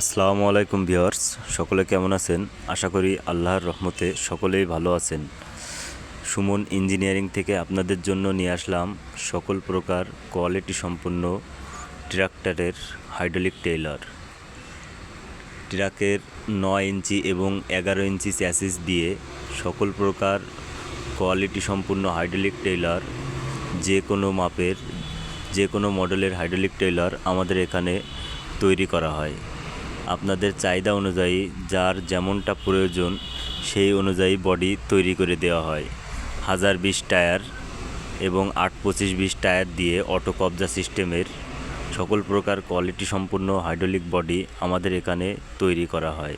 আসসালামু আলাইকুম ভিউয়ার্স, সকলে কেমন আছেন? আশা করি আল্লাহর রহমতে সকলেই ভালো আছেন। সুমন ইঞ্জিনিয়ারিং থেকে আপনাদের জন্য নিয়ে আসলাম সকল প্রকার কোয়ালিটি সম্পন্ন ট্রাক্টরের হাইড্রোলিক টেইলার। ট্রাকের নয় ইঞ্চি এবং এগারো ইঞ্চি চ্যাসিস দিয়ে সকল প্রকার কোয়ালিটি সম্পূর্ণ হাইড্রোলিক টেইলার, যে কোনো মাপের, যে কোনো মডেলের হাইড্রোলিক টেইলার আমাদের এখানে তৈরি করা হয়। আপনাদের চাহিদা অনুযায়ী যার যেমনটা প্রয়োজন সেই অনুযায়ী বডি তৈরি করে দেওয়া হয়। হাজার বিশ টায়ার এবং আট পঁচিশ বিশ টায়ার দিয়ে অটো কবজা সিস্টেমের সকল প্রকার কোয়ালিটি সম্পূর্ণ হাইড্রোলিক বডি আমাদের এখানে তৈরি করা হয়।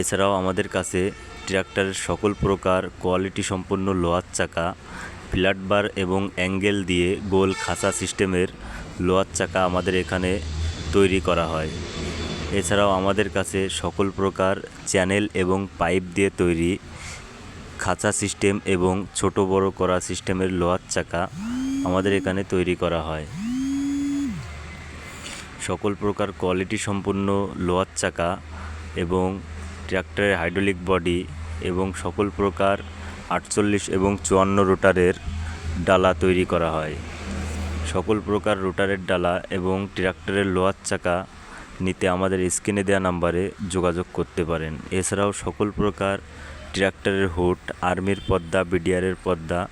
এছাড়াও আমাদের কাছে ট্রাক্টরের সকল প্রকার কোয়ালিটি সম্পন্ন লোহার চাকা, ফ্ল্যাট বার এবং অ্যাঙ্গেল দিয়ে গোল খাঁচা সিস্টেমের লোহার চাকা আমাদের এখানে তৈরি করা হয়। এছাড়াও আমাদের কাছে সকল প্রকার চ্যানেল এবং পাইপ দিয়ে তৈরি খাঁচা সিস্টেম এবং ছোট বড় করা সিস্টেমের লোহার চাকা আমাদের এখানে তৈরি করা হয়। সকল প্রকার কোয়ালিটি সম্পন্ন লোহার চাকা এবং ট্র্যাক্টরের হাইড্রোলিক বডি এবং সকল প্রকার আটচল্লিশ এবং চুয়ান্ন রোটারের ডালা তৈরি করা হয়। সকল প্রকার রোটারের ডালা এবং ট্রাক্টরের লোহার চাকা নিতে আমাদের স্ক্রিনে দেওয়া নাম্বারে যোগাযোগ করতে পারেন। এছাড়াও সকল প্রকার ট্রাক্টরের হুড, আর্মির পর্দা, বিডিআরের পর্দা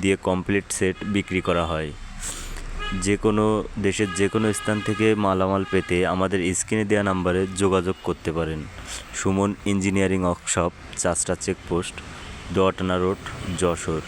দিয়ে কমপ্লিট সেট বিক্রি করা হয়। যে কোনো দেশের যে কোনো স্থান থেকে মালামাল পেতে আমাদের স্ক্রিনে দেওয়া নাম্বারে যোগাযোগ করতে পারেন। সুমন ইঞ্জিনিয়ারিং ওয়ার্কশপ চাষটা চেকপোস্ট, দোয়াটানা রোড, যশোর।